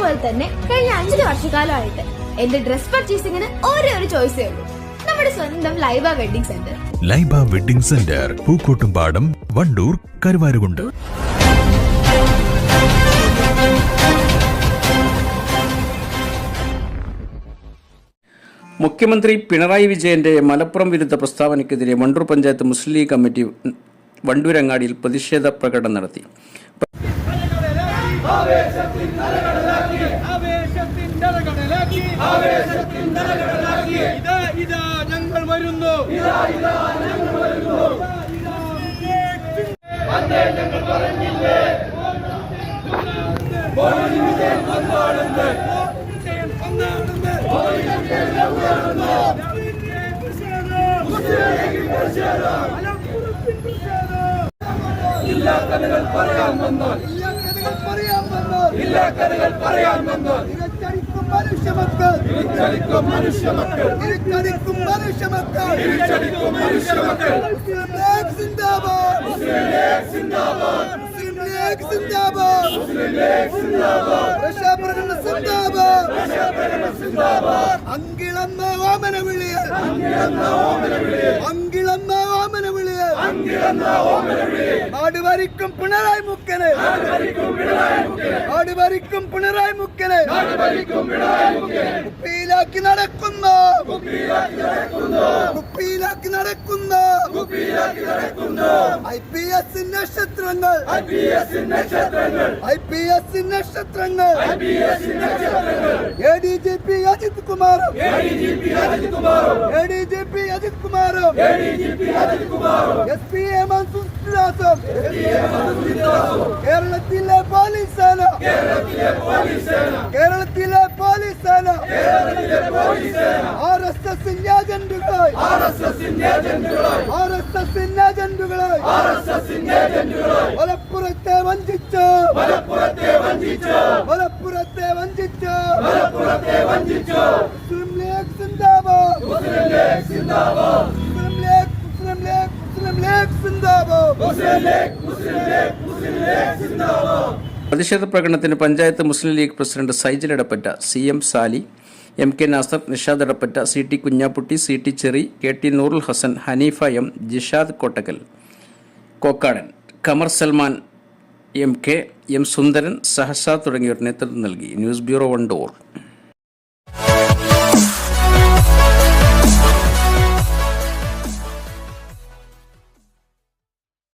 പോലെ തന്നെ കഴിഞ്ഞ അഞ്ചു വർഷക്കാലമായിട്ട് എന്റെ ഡ്രസ് പർച്ചേസിംഗിന് ഒരേ ഒരു ചോയ്സേ ഉള്ളൂ. നമ്മുടെ സ്വന്തം Laiba wedding centre Laiba wedding centre Pookkottumpadam Wandoor Karuvarakundu. മുഖ്യമന്ത്രി പിണറായി വിജയന്റെ മലപ്പുറം വിരുദ്ധ പ്രസ്താവനയ്ക്കെതിരെ വണ്ടൂർ പഞ്ചായത്ത് മുസ്ലിം ലീഗ് കമ്മിറ്റി വണ്ടൂരങ്ങാടിയിൽ പ്രതിഷേധ പ്രകടനം നടത്തി. ആവേശത്തിൻ ഇതാ ഇതാ ഞങ്ങൾ വരുന്നു. ഞങ്ങൾ വരുന്നു ഇല്ലാ കഥകൾ പറയാൻ വന്നാൽ ഇല്ലാ പറയാൻ വന്നാൽ തിരിച്ചടിക്കും മനുഷ്യമക്കൾ തിരിച്ചടിക്കും മനുഷ്യ മക്കൾ. തിരിച്ചടിക്കും മനുഷ്യമക്കൾ തിരിച്ചടിക്കും മനുഷ്യ മക്കൾ. സിന്ദാബാദ്. സിന്ദാബാദ്. ലീഗ് സിന്ദാബാദ്. മുസ്ലിം സിന്ദാബാദ്. രക്ഷാപ്രകടന സിന്ദാബാദ്. രക്ഷാപ്രകടന സിന്ദാബാദ്. അങ്കിളമ്മ ഓമന വിളിയൽ അങ്കിളെന്ന ഓമന വിളിയെ അങ്കിളമ്മ ഓമന വിളിയൽ അങ്കിളെന്ന ഓമന പിണറായി മുക്കന്. മുഖ്യനെ ആടുവരിക്കും പിണറായി മുക്കന് ഭരിക്കും പിണറായി മുഖ്യനെ കുപ്പിയിലാക്കി നടക്കുന്നു കുപ്പിയിലാക്കി നടക്കുന്നു കുപ്പിയിലാക്കി നടക്കുന്ന കുപ്പിയിലാക്കി നടക്കുന്നു ഐ പി എസ് നക്ഷത്രങ്ങൾ ഐ പി എസ് നക്ഷത്രങ്ങൾ ഐ പി എസ് നക്ഷത്രങ്ങൾ ഐ പി എസ് നക്ഷത്രങ്ങൾ A D G P Ajith കുമാറും A D G P Ajith കുമാറും A D G P Ajith കുമാറും A D G P Ajith കുമാറും S P A Mansoor ദാസും കേരളത്തിലെ police സേന. കേരളത്തിലെ പോലീസ് സേന. കേരളത്തിലെ പോലീസ് സേന കേരളത്തിലെ ആർ എസ് എസിന്റെ ഏജന്റുകളായി ആർ എസ് എസിന്റെ ഏജന്റുകളായി മലപ്പുറത്തെ വഞ്ചിച്ച് മലപ്പുറത്തെ വഞ്ചിച്ചു. മലപ്പുറത്തെ വഞ്ചിച്ച്. മലപ്പുറത്തെ വഞ്ചിച്ചു മുസ്ലിം ലീഗ് സിന്ദാബാദ്. മുസ്ലിം ലീഗ് സിന്ദാബാദ് മുസ്ലിം ലീഗ് മുസ്ലിം ലീഗ് മുസ്ലിം ലീഗ് സിന്ദാബാദ്. മുസ്ലിം ലീഗ് പ്രതിഷേധ പ്രകടനത്തിന് panchayat Muslim League president Saijal Edappatta C M Sali M K Nasar Nishad Edappatta C T Kunhapputty C T Cheri K T Noorul Hasan Haneefa M Jishad Kottakkal Kokkadan Qamar Salman M K M Sundaran സഹസ തുടങ്ങിയവർ നേതൃത്വം നൽകി. News bureau Wandoor.